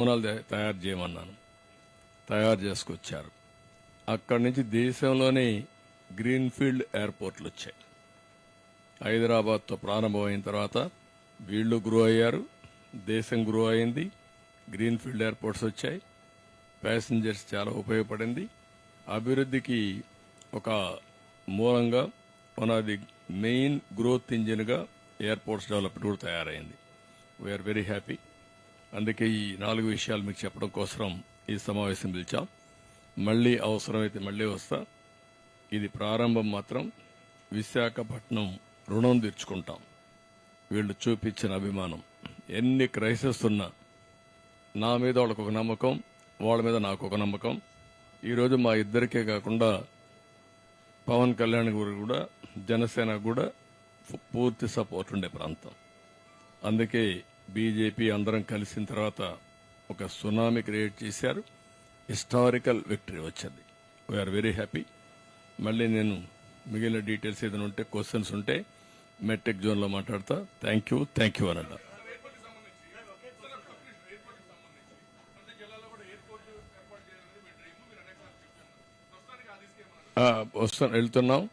నమూనాలు తయారు చేయమన్నాను. తయారు చేసుకొచ్చారు. అక్కడి నుంచి దేశంలోని గ్రీన్ఫీల్డ్ ఎయిర్పోర్ట్లు వచ్చాయి. హైదరాబాద్తో ప్రారంభమైన తర్వాత వీళ్ళు గ్రో అయ్యారు. దేశం గ్రో అయింది. గ్రీన్ఫీల్డ్ ఎయిర్పోర్ట్స్ వచ్చాయి. ప్యాసింజర్స్ చాలా ఉపయోగపడింది. అభివృద్ధికి ఒక మూలంగా one of the main growth ఇంజిన్గా airports development కూడా తయారైంది. వీఆర్ వెరీ హ్యాపీ అందుకే ఈ నాలుగు విషయాలు మీకు చెప్పడం కోసం ఈ సమావేశం పిలిచాం. మళ్ళీ అవసరమైతే మళ్ళీ వస్తా. ఇది ప్రారంభం మాత్రం విశాఖపట్నం రుణం తీర్చుకుంటాం. వీళ్ళు చూపించిన అభిమానం. ఎన్ని క్రైసిస్ ఉన్నా నా మీద వాళ్ళకు ఒక నమ్మకం వాళ్ళ మీద నాకు ఒక నమ్మకం. ఈరోజు మా ఇద్దరికే కాకుండా పవన్ కళ్యాణ్ గారు కూడా జనసేన కూడా పూర్తి సపోర్ట్ ఉండే ప్రాంతం. అందుకే బీజేపీ అందరం కలిసిన తర్వాత ఒక సునామీ క్రియేట్ చేశారు. హిస్టారికల్ విక్టరీ వచ్చింది. వీఆర్ వెరీ హ్యాపీ మళ్ళీ నేను మిగిలిన డీటెయిల్స్ ఏదైనా ఉంటే క్వశ్చన్స్ ఉంటే మెట్రిక్ జోన్లో మాట్లాడతా. థ్యాంక్ యూ థ్యాంక్ యూ అనండి వస్తాను వెళ్తున్నాం.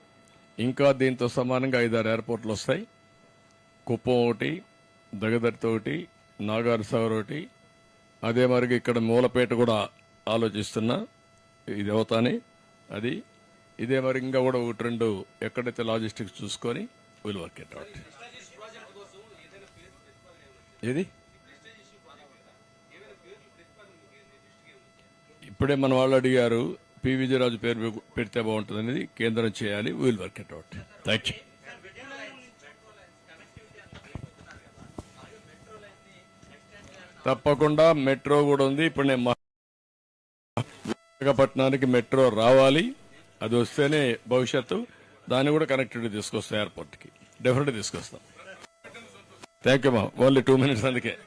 ఇంకా దీంతో సమానంగా ఐదారు ఎయిర్పోర్ట్లు వస్తాయి. కుప్పం ఒకటి దగదర్తి ఒకటి నాగార్ ఒకటి అదే మరి ఇక్కడ మూలపేట కూడా ఆలోచిస్తున్నా ఇది అవుతానే అది ఇదే మరి ఇంకా కూడా ఒకటి రెండు ఎక్కడైతే లాజిస్టిక్స్ చూసుకొని విల్ వర్క్ ఇట్ అవుట్ ఏది? ఇప్పుడే మన వాళ్ళు అడిగారు పి. విజయరాజు పేరు పెడితే బాగుంటుంది అనేది కేంద్రం చేయాలి will work it out thank you తప్పకుండా మెట్రో కూడా ఉంది. ఇప్పుడు నేను మా- విశాఖపట్నానికి మెట్రో రావాలి. అది వస్తేనే భవిష్యత్తు. దాన్ని కూడా కనెక్టివిటీ తీసుకొస్తాం ఎయిర్పోర్ట్కి. డెఫినెట్గా తీసుకొస్తాం. థ్యాంక్ యూ మా ఓన్లీ టూ మినిట్స్ అందుకే.